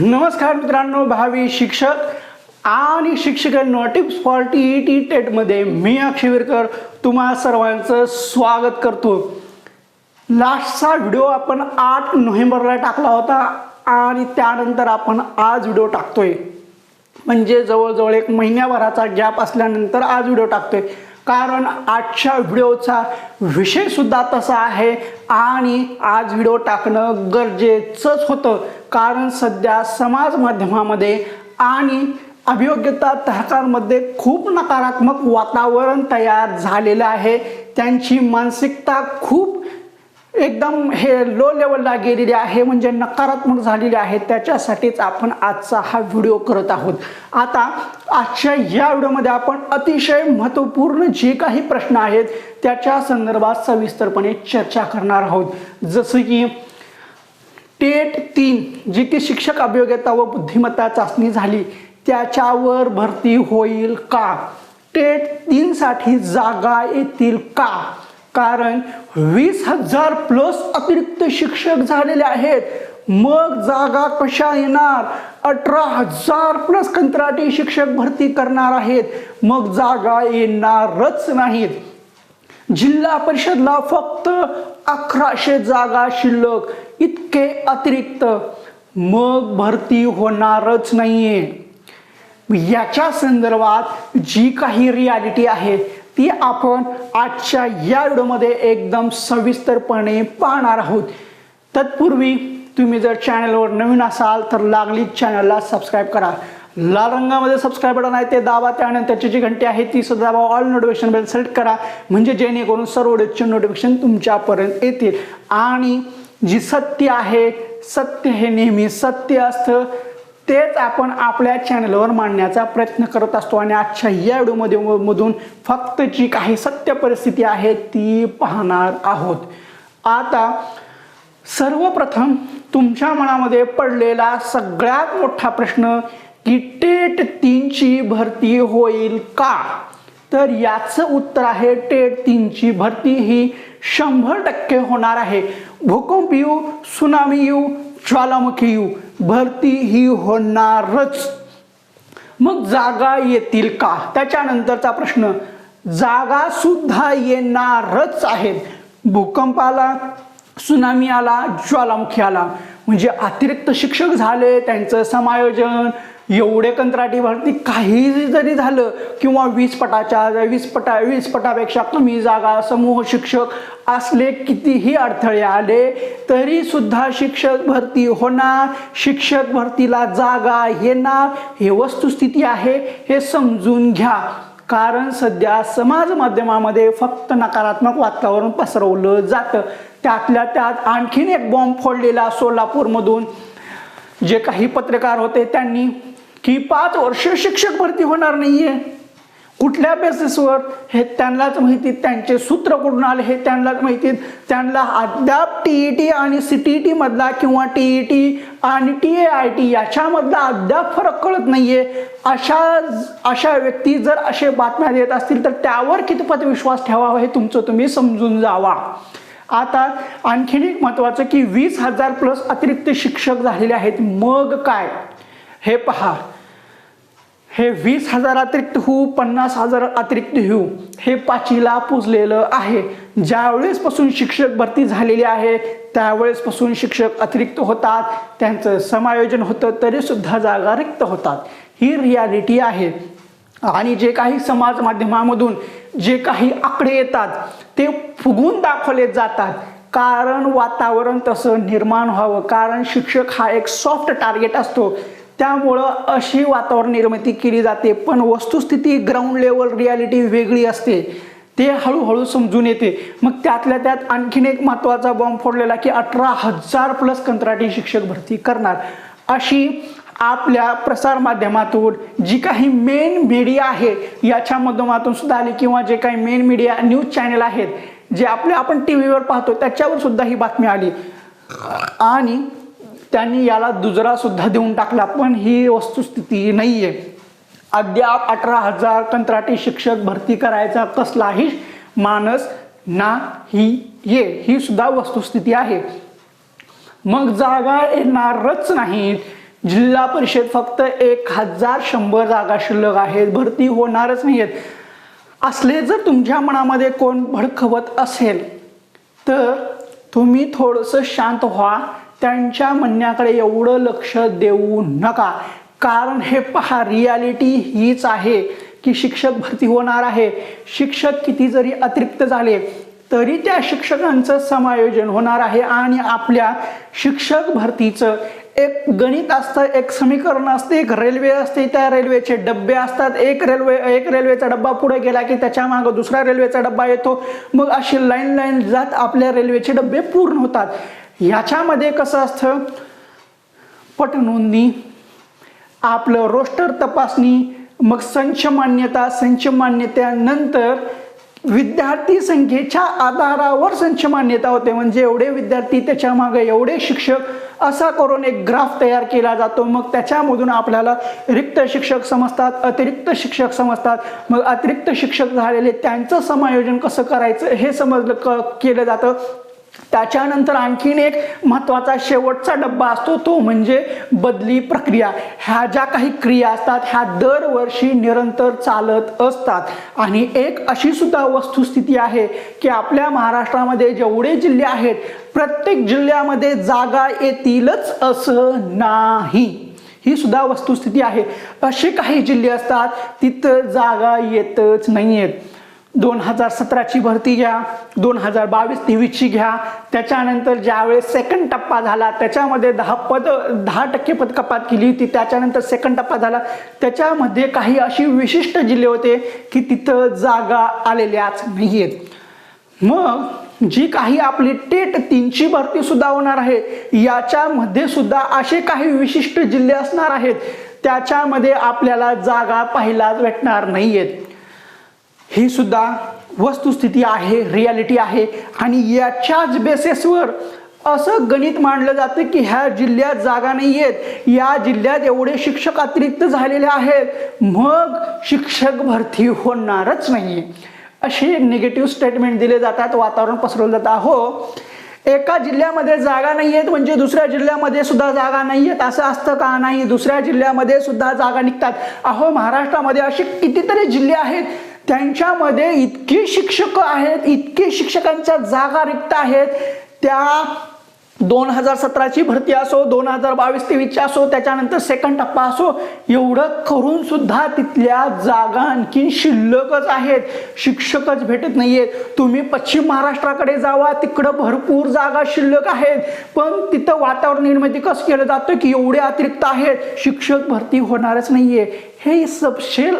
नमस्कार मित्रांनो भावी शिक्षक आणि शिक्षकांनो tips for T E T टेटमध्ये मी अक्षवीरकर तुम्हा सर्वांचं स्वागत करतो. लास्टचा व्हिडिओ आपण आठ नोव्हेंबरला टाकला होता आणि त्यानंतर आपण आज व्हिडिओ टाकतोय. म्हणजे जवळजवळ एक महिन्याभराचा गॅप असल्यानंतर आज व्हिडिओ टाकतोय. कारण आजच्या व्हिडिओचा विषय सुद्धा तसा आहे आणि आज व्हिडिओ टाकणं गरजेचंच होतं. कारण सध्या समाज माध्यमामध्ये आणि अभियोग्यता तहकांमध्ये खूप नकारात्मक वातावरण तयार झालेलं आहे. त्यांची मानसिकता खूप एकदम हे लो लेवलला गेलेली आहे म्हणजे नकारात्मक झालेली आहे. त्याच्यासाठीच आपण आजचा हा व्हिडिओ करत आहोत. आता आजच्या या व्हिडिओमध्ये आपण अतिशय महत्त्वपूर्ण जे काही प्रश्न आहेत त्याच्या संदर्भात सविस्तरपणे चर्चा करणार आहोत. जसं की टेट तीन जी की शिक्षक अभियोग्यता व बुद्धिमत्ता चाचणी झाली त्याच्यावर भरती होईल का? टेट तीनसाठी जागा येतील का? कारण वीस हजार प्लस अतिरिक्त शिक्षक झालेले आहेत. मग जागा कशा येणार? अठरा हजार प्लस कंत्राटी शिक्षक भरती करणार आहेत. मग जागा येणारच नाहीत. जिल्हा परिषदला फक्त अकराशे जागा शिल्लक इतके अतिरिक्त. मग भरती होणारच नाहीये. याच्या संदर्भात जी काही रियालिटी आहे ती आपण आजच्या या व्हिडिओमध्ये एकदम सविस्तरपणे पाहणार आहोत. तत्पूर्वी तुम्ही जर चॅनलवर नवीन असाल तर लागली चॅनलला सबस्क्राईब करा. लाल रंगामध्ये सबस्क्राईब बटन आहे ते दाबा. त्यानंतरची जी घंटी आहे ती सुद्धा दाबा. ऑल नोटिफिकेशन बेल सिलेक्ट करा. म्हणजे जेणेकरून सर्व व्हिडिओचे नोटिफिकेशन तुमच्यापर्यंत येतील. आणि जी सत्य आहे सत्य हे नेहमी सत्य असतं. तेच आपण आपल्या चॅनलवर मांडण्याचा प्रयत्न करत असतो. आणि आजच्या या व्हिडिओमध्ये मधून फक्त जी काही सत्य परिस्थिती आहे ती पाहणार आहोत. आता सर्वप्रथम तुमच्या मनामध्ये पडलेला सगळ्यात मोठा प्रश्न की टेट तीनची भरती होईल का? तर याचं उत्तर आहे टेट तीनची भरती ही शंभर टक्के होणार आहे. भूकंप येऊ सुनामी येऊ ज्वालामुखी येऊ भरती ही होणारच. मग जागा येतील का? त्याच्यानंतरचा प्रश्न जागा सुद्धा येणारच आहेत. भूकंप आला सुनामी आला ज्वालामुखी आला म्हणजे अतिरिक्त शिक्षक झाले त्यांचं समायोजन एवढे कंत्राटी भरती काही जरी झालं किंवा वीस पटाच्या वीस पटा वीस पटापेक्षा कमी जागा समूह शिक्षक असले कितीही अडथळे आले तरी सुद्धा शिक्षक भरती होणार. शिक्षक भरतीला जागा येणार. हे वस्तुस्थिती आहे हे समजून घ्या. कारण सध्या समाज माध्यमामध्ये फक्त नकारात्मक वातावरण पसरवलं जातं. त्यातल्या त्यात आणखीन एक बॉम्ब फोडलेला सोलापूरमधून. जे काही पत्रकार होते त्यांनी की पाच वर्ष शिक्षक भरती होणार नाहीये. कुठल्या बेसिसवर हे त्यांनाच माहिती त्यांचे सूत्र कुठून आले हे त्यांनाच माहिती. त्यांना अद्याप टी ई टी आणि सी टी ई टी मधला किंवा टी ई टी आणि टी ए आय टी याच्यामधला अद्याप फरक कळत नाहीये. अशा अशा व्यक्ती जर असे बातम्या देत असतील तर त्यावर कितपत विश्वास ठेवावा हे तुमचं तुम्ही समजून जावा. आता आणखीन एक महत्त्वाचं की वीस हजार प्लस अतिरिक्त शिक्षक झालेले आहेत. मग काय? हे पहा. हे वीस हजार अतिरिक्त होऊ पन्नास हजार अतिरिक्त होऊ हे पाचीला पुजलेलं आहे. ज्यावेळेसपासून शिक्षक भरती झालेली आहे त्यावेळेसपासून शिक्षक अतिरिक्त होतात त्यांचं समायोजन होतं तरीसुद्धा जागा रिक्त होतात. ही रियालिटी आहे. आणि जे काही समाज माध्यमामधून जे काही आकडे येतात ते फुगून दाखवले जातात. कारण वातावरण तसं निर्माण व्हावं. कारण शिक्षक हा एक सॉफ्ट टार्गेट असतो. त्यामुळं अशी वातावरण निर्मिती केली जाते पण वस्तुस्थिती ग्राउंड लेवल रियालिटी वेगळी असते. ते हळूहळू समजून येते. मग त्यातल्या त्यात आणखीन एक महत्त्वाचा बॉम्ब फोडलेला की अठरा हजार प्लस कंत्राटी शिक्षक भरती करणार. अशी आपल्या प्रसारमाध्यमातून जी काही मेन मीडिया आहे याच्या माध्यमातून सुद्धा आली किंवा जे काही मेन मीडिया न्यूज चॅनल आहेत जे आपले आपण टी व्हीवर पाहतो त्याच्यावर सुद्धा ही बातमी आली. आणि त्यांनी याला दुजरा सुद्धा देऊन टाकला पण ही वस्तुस्थिती नाही आहे अद्याप अठरा हजार कंत्राटी शिक्षक भरती करायचा कसलाही मानस नाही ये ही सुद्धा वस्तुस्थिती आहे. मग जागा येणारच नाहीत जिल्हा परिषद फक्त एक हजार शंभर जागा शिल्लक आहेत भरती होणारच नाही आहेत असले जर तुमच्या मनामध्ये कोण भडकवत असेल तर तुम्ही थोडंसं शांत व्हा. त्यांच्या म्हणण्याकडे एवढं लक्ष देऊ नका. कारण हे पहा रियालिटी हीच आहे की शिक्षक भरती होणार आहे. शिक्षक किती जरी अतिरिक्त झाले तरी त्या शिक्षकांचं समायोजन होणार आहे आणि आपल्या शिक्षक भरतीचं एक गणित असतं एक समीकरण असते एक रेल्वे असते त्या रेल्वेचे डब्बे असतात. एक रेल्वे एक रेल्वेचा डब्बा पुढे गेला की त्याच्या मागं दुसरा रेल्वेचा डब्बा येतो. मग अशी लाईन लाईन जात आपल्या रेल्वेचे डब्बे पूर्ण होतात. याच्यामध्ये कसं असतं? पटनोंदणी आपलं रोस्टर तपासणी मग संच मान्यता संच मान्यतेनंतर विद्यार्थी संख्येच्या आधारावर संच मान्यता होते. म्हणजे एवढे विद्यार्थी त्याच्यामागे एवढे शिक्षक असा करून एक ग्राफ तयार केला जातो. मग त्याच्यामधून आपल्याला रिक्त शिक्षक समजतात अतिरिक्त शिक्षक समजतात. मग अतिरिक्त शिक्षक झालेले त्यांचं समायोजन कसं करायचं हे समजलं क केलं जातं. त्याच्यानंतर आणखीन एक महत्त्वाचा शेवटचा डब्बा असतो तो म्हणजे बदली प्रक्रिया. ह्या ज्या काही क्रिया असतात ह्या दरवर्षी निरंतर चालत असतात. आणि एक अशी सुद्धा वस्तुस्थिती आहे की आपल्या महाराष्ट्रामध्ये जेवढे जिल्हे आहेत प्रत्येक जिल्ह्यामध्ये जागा येतीलच असं नाही. ही सुद्धा वस्तुस्थिती आहे. असे काही जिल्हे असतात तिथं जागा येतच नाही आहेत दोन हजार सतराची भरती घ्या दोन हजार बावीस तेवीसची घ्या. त्याच्यानंतर ज्यावेळेस सेकंड टप्पा झाला त्याच्यामध्ये दहा पद दहा टक्के पद कपात केली होती. त्याच्यानंतर सेकंड टप्पा झाला. त्याच्यामध्ये काही अशी विशिष्ट जिल्हे होते की तिथं जागा आलेल्याच नाही आहेत मग जी काही आपली टेट तीनची भरती सुद्धा होणार आहे याच्यामध्ये सुद्धा असे काही विशिष्ट जिल्हे असणार आहेत त्याच्यामध्ये आपल्याला जागा पाहायला भेटणार नाही आहेत ही सुद्धा वस्तुस्थिती आहे रियालिटी आहे. आणि याच्याच बेसिसवर असं गणित मांडलं जातं की ह्या जिल्ह्यात जागा नाही आहेत या जिल्ह्यात एवढे शिक्षक अतिरिक्त झालेले आहेत. मग शिक्षक भरती होणारच नाही असे निगेटिव्ह स्टेटमेंट दिले जातात वातावरण पसरवलं जातं. हो एका जिल्ह्यामध्ये जागा नाही आहेत म्हणजे दुसऱ्या जिल्ह्यामध्ये सुद्धा जागा नाही आहेत असं असतं का नाही? दुसऱ्या जिल्ह्यामध्ये सुद्धा जागा निघतात. अहो महाराष्ट्रामध्ये असे कितीतरी जिल्हे आहेत त्यांच्यामध्ये इतके शिक्षक आहेत इतके शिक्षकांच्या जागा रिक्त आहेत. त्या दोन हजार सतराची भरती असो दोन हजार बावीस तेवीसची असो त्याच्यानंतर सेकंड टप्पा असो एवढं करून सुद्धा तिथल्या जागा आणखी शिल्लकच आहेत. शिक्षकच भेटत नाहीयेत. तुम्ही पश्चिम महाराष्ट्राकडे जावा तिकडं भरपूर जागा शिल्लक आहेत. पण तिथं वातावरण निर्मिती कसं केलं जातं की एवढे अतिरिक्त आहेत? शिक्षक भरती होणारच नाहीये. हे सबशेल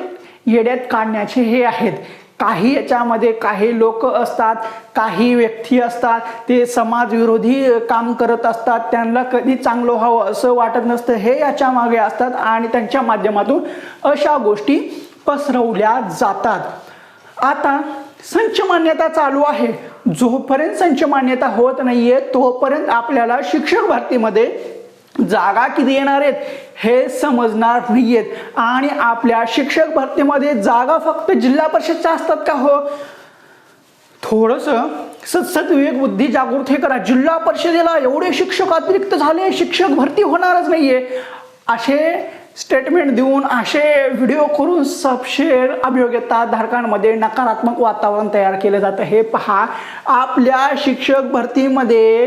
येड्यात काढण्याचे हे आहेत. काही याच्यामध्ये काही लोक असतात काही व्यक्ती असतात ते समाजविरोधी काम करत असतात त्यांना कधी चांगलं व्हावं असं वाटत नसतं हे याच्या मागे असतात आणि त्यांच्या माध्यमातून अशा गोष्टी पसरवल्या जातात. आता संच मान्यता चालू आहे. जोपर्यंत संच मान्यता होत नाहीये तोपर्यंत आपल्याला शिक्षक भरतीमध्ये जागा किती येणार आहेत हे समजणार नाहीयेत. आणि आपल्या शिक्षक भरतीमध्ये जागा फक्त जिल्हा परिषदच्या असतात का हो? थोडस सतसत विवेक बुद्धी जागृत हे करा. जिल्हा परिषदेला एवढे शिक्षक अतिरिक्त झाले शिक्षक भरती होणारच नाहीये. असे स्टेटमेंट देऊन असे व्हिडिओ करून सबशेअर अभियोग्यता धारकांमध्ये नकारात्मक वातावरण तयार केलं जातं. हे पहा आपल्या शिक्षक भरतीमध्ये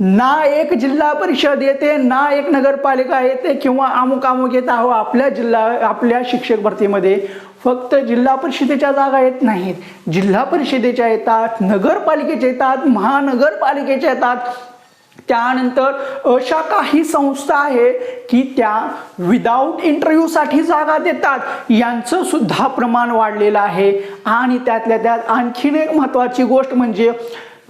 ना एक जिल्हा परिषद येते ना एक नगरपालिका येते किंवा अमुक अमुक येत आहो आपल्या जिल्हा आपल्या शिक्षक भरतीमध्ये फक्त जिल्हा परिषदेच्या जागा येत नाहीत. जिल्हा परिषदेच्या येतात नगरपालिकेच्या येतात महानगरपालिकेच्या येतात. त्यानंतर अशा काही संस्था आहे की त्या विदाऊट इंटरव्ह्यूसाठी जागा देतात. यांचं सुद्धा प्रमाण वाढलेलं आहे. आणि त्यातल्या त्यात आणखीन एक महत्त्वाची गोष्ट म्हणजे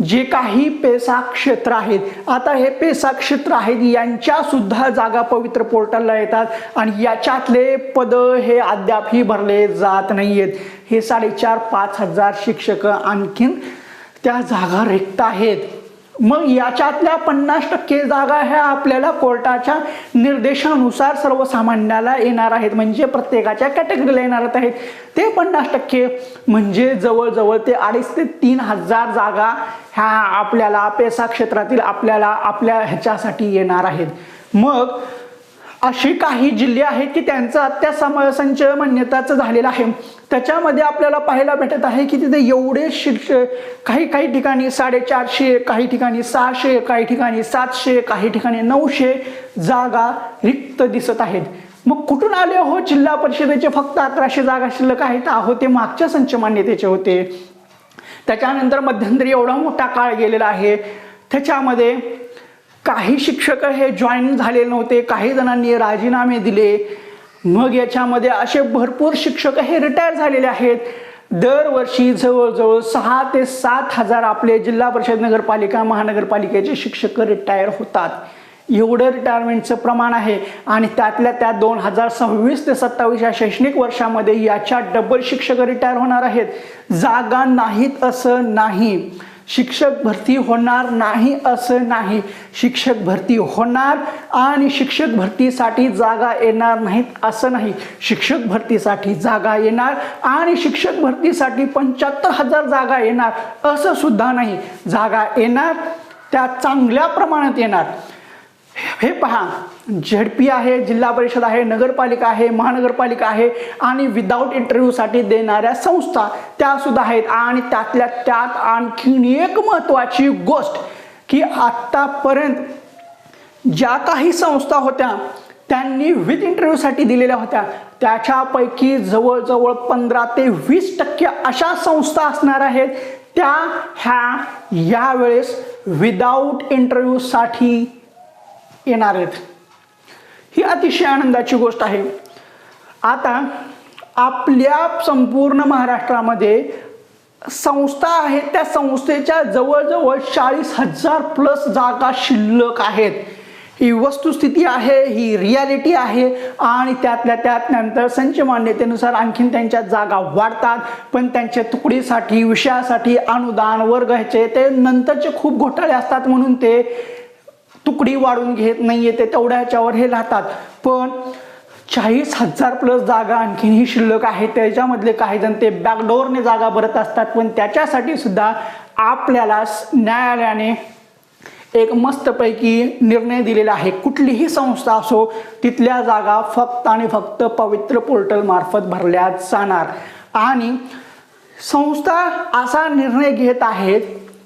जे काही पेसा क्षेत्र आहेत आता हे पेसा क्षेत्र आहेत यांच्या सुद्धा जागा पवित्र पोर्टलला येतात आणि याच्यातले पद हे अद्यापही भरले जात नाही आहेत हे साडेचार पाच हजार शिक्षक आणखीन त्या जागा रिक्त आहेत. मग याच्यातल्या पन्नास टक्के जागा ह्या आपल्याला कोर्टाच्या निर्देशानुसार सर्वसामान्याला येणार आहेत. म्हणजे प्रत्येकाच्या कॅटेगरीला येणार आहेत. ते पन्नास टक्के म्हणजे जवळजवळ ते अडीच ते तीन हजार जागा ह्या आपल्याला पेसा क्षेत्रातील आपल्याला आपल्या ह्याच्यासाठी येणार आहेत. मग अशी काही जिल्हे आहेत की त्यांचं अत्या समसंचय मान्यताचं झालेलं आहे. त्याच्यामध्ये आपल्याला पाहायला भेटत आहे की तिथे एवढे शिक्षक काही काही ठिकाणी साडेचारशे काही ठिकाणी सहाशे काही ठिकाणी सातशे काही ठिकाणी नऊशे जागा रिक्त दिसत आहेत. मग कुठून आले हो जिल्हा परिषदेचे फक्त अकराशे जागा शिल्लक आहेत? आहो ते मागच्या संच मान्यतेचे होते. त्याच्यानंतर मध्यंतरी एवढा मोठा काळ गेलेला आहे. त्याच्यामध्ये काही शिक्षक हे जॉईन झालेले नव्हते. काही जणांनी राजीनामे दिले. मग याच्यामध्ये असे भरपूर शिक्षक हे रिटायर झालेले आहेत. दरवर्षी जवळजवळ सहा ते सात हजार आपले जिल्हा परिषद नगरपालिका महानगरपालिकेचे शिक्षक रिटायर होतात. एवढं रिटायरमेंटचं प्रमाण आहे आणि त्यातल्या त्यात दोन हजार सव्वीस ते सत्तावीस या शैक्षणिक वर्षामध्ये याच्या डबल शिक्षक रिटायर होणार आहेत. जागा नाहीत असं नाही. शिक्षक भरती होणार नाही असं नाही. शिक्षक भरती होणार आणि शिक्षक भरतीसाठी जागा येणार नाहीत असं नाही. शिक्षक भरतीसाठी जागा येणार आणि शिक्षक भरतीसाठी पंच्याहत्तर हजार जागा येणार असं सुद्धा नाही. जागा येणार त्या चांगल्या प्रमाणात येणार. हे पहा झेडपी आहे जिल्हा परिषद आहे नगरपालिका आहे महानगरपालिका आहे आणि विदाऊट इंटरव्ह्यूसाठी देणाऱ्या संस्था त्यासुद्धा आहेत. आणि त्यातल्या त्यात आणखीन एक महत्त्वाची गोष्ट की आत्तापर्यंत ज्या काही संस्था होत्या त्यांनी विथ इंटरव्ह्यूसाठी दिलेल्या होत्या. त्याच्यापैकी जवळजवळ पंधरा ते वीस टक्के अशा संस्था असणार आहेत. त्या ह्या यावेळेस विदाऊट इंटरव्ह्यूसाठी येणार आहेत. ही अतिशय आनंदाची गोष्ट आहे. आता आपल्या संपूर्ण महाराष्ट्रामध्ये संस्था आहेत त्या संस्थेच्या जवळजवळ चाळीस हजार प्लस जागा शिल्लक आहेत. ही वस्तुस्थिती आहे ही रियालिटी आहे आणि त्यातल्या त्यात नंतर संच मान्यतेनुसार आणखीन त्यांच्या जागा वाढतात. पण त्यांच्या तुकडीसाठी विषयासाठी अनुदान वर्ग ह्याचे ते नंतरचे खूप घोटाळे असतात म्हणून ते तुकडी वाढून घेत नाहीये ते तेवढ्या ह्याच्यावर हे राहतात. पण चाळीस हजार प्लस जागा आणखीनही शिल्लक आहे. त्याच्यामधले काही जण ते बॅकडोअरने जागा भरत असतात. पण त्याच्यासाठी सुद्धा आपल्याला न्यायालयाने एक मस्तपैकी निर्णय दिलेला आहे. कुठलीही संस्था असो तिथल्या जागा फक्त आणि फक्त पवित्र पोर्टल मार्फत भरल्या जाणार. आणि संस्था असा निर्णय घेत आहेत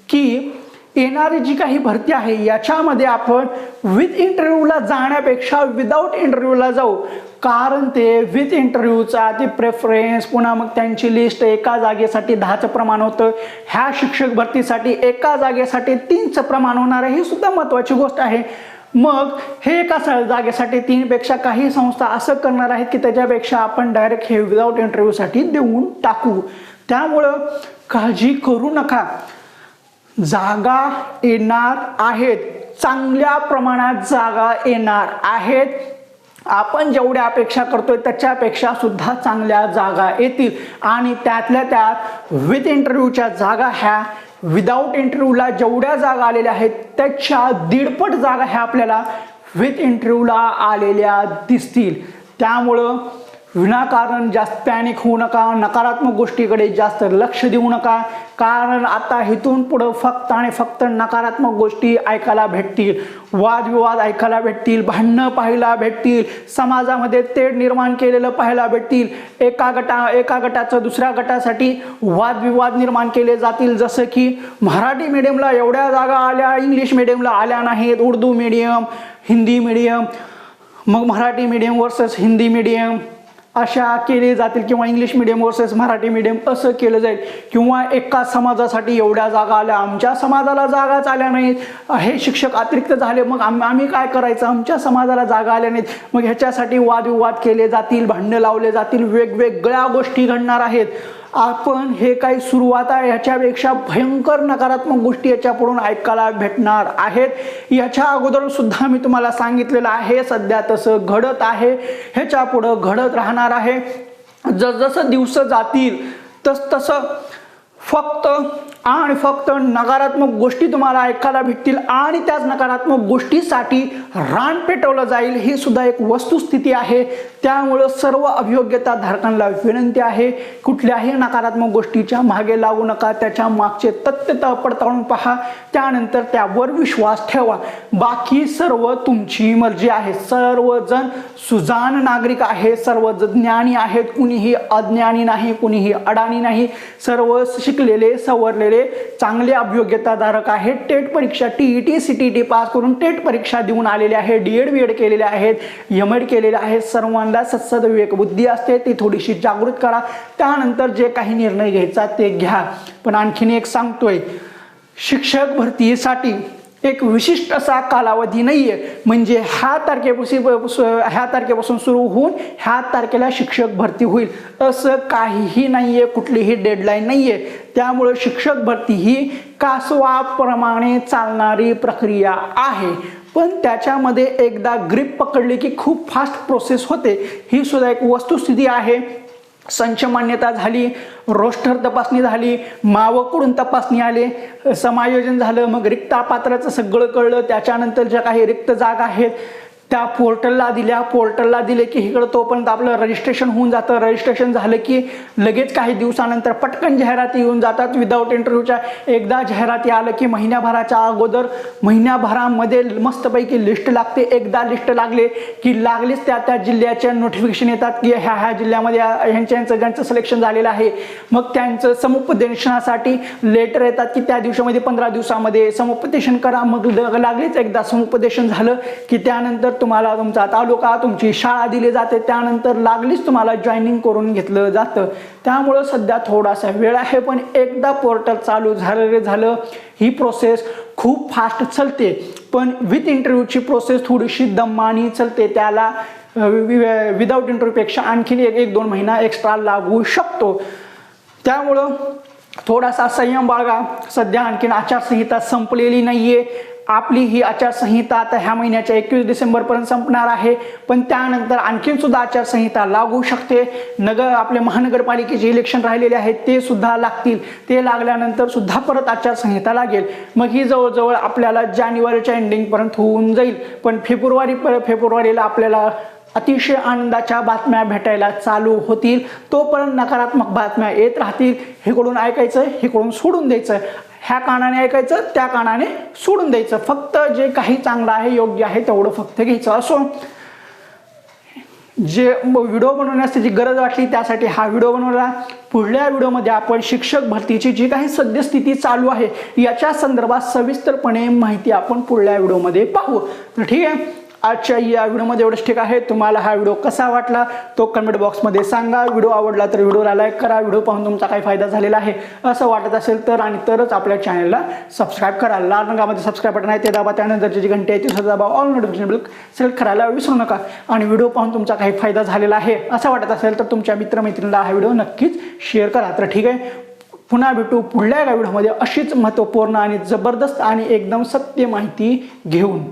की येणारी जी काही भरती आहे याच्यामध्ये आपण विथ इंटरव्ह्यूला जाण्यापेक्षा विदाऊट इंटरव्ह्यूला जाऊ. कारण ते विथ इंटरव्ह्यूचा ते प्रेफरन्स पुन्हा मग त्यांची लिस्ट एका जागेसाठी दहाचं प्रमाण होतं. ह्या शिक्षक भरतीसाठी एका जागेसाठी तीनचं प्रमाण होणार आहे ही सुद्धा महत्त्वाची गोष्ट आहे. मग हे एका जागेसाठी तीनपेक्षा काही संस्था असं करणार आहेत की त्याच्यापेक्षा आपण डायरेक्ट हे विदाऊट इंटरव्ह्यूसाठी देऊन टाकू. त्यामुळं काळजी करू नका. जागा येणार आहेत. चांगल्या प्रमाणात जागा येणार आहेत. आपण जेवढ्या अपेक्षा करतोय त्याच्यापेक्षा सुद्धा चांगल्या जागा येतील. आणि त्यातल्या त्यात विथ इंटरव्ह्यूच्या जागा ह्या विदाऊट इंटरव्ह्यूला जेवढ्या जागा आलेल्या आहेत त्याच्या दीडपट जागा ह्या आपल्याला विथ इंटरव्ह्यूला आलेल्या दिसतील. त्यामुळं विनाकारण जास्त पॅनिक होऊ नका नकारात्मक गोष्टीकडे जास्त लक्ष देऊ नका. कारण आता इथून पुढं फक्त आणि फक्त नकारात्मक गोष्टी ऐकायला भेटतील. वादविवाद ऐकायला भेटतील भांडणं पाहायला भेटतील समाजामध्ये तेढ निर्माण केलेलं पाहायला भेटतील. एका गटा एका गटाचं दुसऱ्या गटासाठी वादविवाद निर्माण केले जातील. जसं की मराठी मीडियमला एवढ्या जागा आल्या इंग्लिश मिडियमला आल्या नाहीत उर्दू मीडियम हिंदी मीडियम मग Marathi medium versus Hindi medium अशा केले जातील किंवा English medium versus Marathi medium असं केलं जाईल किंवा एका समाजासाठी एवढ्या जागा आल्या आमच्या समाजाला जागाच आल्या नाहीत. हे शिक्षक अतिरिक्त झाले मग आम आम्ही काय करायचं? आमच्या समाजाला जागा आल्या नाहीत. मग ह्याच्यासाठी वादविवाद केले जातील भांडणं लावले जातील वेगवेगळ्या गोष्टी घडणार आहेत. आपण हे काही सुरुवात आहे ह्याच्यापेक्षा भयंकर नकारात्मक गोष्टी याच्यापुढून ऐकायला भेटणार आहेत. याच्या अगोदर सुद्धा मी तुम्हाला सांगितलेलं आहे सध्या तसं घडत आहे. ह्याच्या पुढं घडत राहणार आहे. जसजसं दिवस जातील तस तसं फक्त आणि फक्त नकारात्मक गोष्टी तुम्हाला ऐकायला भेटतील आणि त्याच नकारात्मक गोष्टीसाठी रान पेटवलं जाईल ही सुद्धा एक वस्तुस्थिती आहे. त्यामुळं सर्व अभियोग्यता धारकांना विनंती आहे कुठल्याही नकारात्मक गोष्टीच्या मागे लागू नका त्याच्या मागचे तथ्य पडताळून पहा त्यानंतर त्यावर विश्वास ठेवा. बाकी सर्व तुमची मर्जी आहे. सर्वजण सुजान नागरिक आहे सर्व ज्ञानी आहेत कुणीही अज्ञानी नाही कुणीही अडाणी नाही. सर्व शिकलेले सवरलेले चांगले अभियोग्यताधारक आहेत. टेट परीक्षा T E T C T T pass करून टेट परीक्षा देऊन आलेले आहे. डी एड बी एड केलेले आहेत. एम एड केलेले आहेत सर्वांना सत्सद विवेकबुद्धी असते. ती थोडीशी जागृत करा. त्यानंतर जे काही निर्णय घ्यायचा ते घ्या. पण आणखीन एक सांगतोय. शिक्षक भरतीसाठी एक विशिष्ट असा कालावधी नाही आहे म्हणजे ह्या तारखेपासून ह्या तारखेपासून सुरू होऊन ह्या तारखेला शिक्षक भरती होईल. असं काहीही नाही आहे कुठलीही डेडलाईन नाही आहे त्यामुळं शिक्षक भरती ही कासवाप्रमाणे चालणारी प्रक्रिया आहे. पण त्याच्यामध्ये एकदा ग्रीप पकडली की खूप फास्ट प्रोसेस होते. ही सुद्धा एक वस्तुस्थिती आहे. संच मान्यता झाली रोस्टर तपासणी झाली मावकडून तपासणी आले समायोजन झालं मग रिक्त पात्राचं सगळं कळलं त्याच्यानंतर ज्या काही रिक्त जागा आहेत. त्या पोर्टलला दिल्या पोर्टलला दिले की इकडं तोपर्यंत आपलं रजिस्ट्रेशन होऊन जातं. रजिस्ट्रेशन झालं की लगेच काही दिवसानंतर पटकन जाहिराती येऊन जातात. विदाऊट इंटरव्ह्यूच्या एकदा जाहिराती आलं की महिन्याभराच्या अगोदर महिन्याभरामध्ये मस्तपैकी लिस्ट लागते. एकदा लिस्ट लागले की लागलीच त्या त्या जिल्ह्याच्या नोटिफिकेशन येतात की ह्या ह्या जिल्ह्यामध्ये ह्यांच्या यांचं ज्यांचं सिलेक्शन झालेलं आहे. मग त्यांचं समुपदेशनासाठी लेटर येतात की त्या दिवसामध्ये पंधरा दिवसामध्ये समुपदेशन करा. मग लागलीच एकदा समुपदेशन झालं की त्यानंतर तुम्हाला तुमचा तालुका तुमची शाळा दिली जाते. त्यानंतर लागलीच तुम्हाला जॉईनिंग करून घेतलं जातं. त्यामुळं सध्या थोडासा वेळ आहे पण एकदा पोर्टल चालू झालं झालं ही प्रोसेस खूप फास्ट चालते. पण विथ इंटरव्ह्यूची प्रोसेस थोडीशी दमानी चालते. त्याला विदाऊट इंटरव्ह्यूपेक्षा आणखीन एक एक दोन महिना एक्स्ट्रा लागू शकतो. त्यामुळं थोडासा संयम बाळगा. सध्या आणखीन आचारसंहिता संपलेली नाही आहे आपली ही आचारसंहिता आता ह्या महिन्याच्या एकवीस डिसेंबरपर्यंत संपणार आहे. पण त्यानंतर आणखीन सुद्धा आचारसंहिता लागू शकते. नगर आपले महानगरपालिकेचे इलेक्शन राहिलेले आहेत ते सुद्धा लागतील. ते लागल्यानंतर सुद्धा परत आचारसंहिता लागेल. मग ही जवळजवळ आपल्याला जानेवारीच्या एंडिंगपर्यंत होऊन जाईल. पण फेब्रुवारी फेब्रुवारीला आपल्याला अतिशय आनंदाच्या बातम्या भेटायला चालू होतील. तोपर्यंत नकारात्मक बातम्या येत राहतील. हिकडून ऐकायचं? हिकडून सोडून द्यायचं? ह्या कानाने ऐकायचं त्या कानाने सोडून द्यायचं. फक्त जे काही चांगलं आहे योग्य आहे तेवढं फक्त घ्यायचं. असो. जे व्हिडिओ बनवण्यास जी गरज वाटली त्यासाठी हा व्हिडिओ बनवला. पुढल्या व्हिडिओमध्ये आपण शिक्षक भरतीची जी काही सद्यस्थिती चालू आहे याच्या संदर्भात सविस्तरपणे माहिती आपण पुढल्या व्हिडिओमध्ये पाहू. तर ठीक आहे. आजच्या या व्हिडिओमध्ये एवढंच ठीक आहे. तुम्हाला हा व्हिडिओ कसा वाटला तो कमेंट बॉक्समध्ये सांगा. व्हिडिओ आवडला तर व्हिडिओला लाईक करा. व्हिडिओ पाहून तुमचा काही फायदा झालेला आहे असं वाटत असेल तर आणि तरच आपल्या चॅनलला सबस्क्राईब करा. लाल रंगामध्ये सबस्क्राईब बटन आहे ते दाबा. त्यानंतरची जी घंटी आहे ती सुद्धा दाबा. ऑल नोटिफिकेशन बिल सिलेक्ट करायला विसरू नका. आणि व्हिडिओ पाहून तुमचा काही फायदा झालेला आहे असं वाटत असेल तर तुमच्या मित्रमैत्रिणीला हा व्हिडिओ नक्कीच शेअर करा. तर ठीक आहे. पुन्हा भेटू पुढल्या एका व्हिडिओमध्ये अशीच महत्त्वपूर्ण आणि जबरदस्त आणि एकदम सत्य माहिती घेऊन.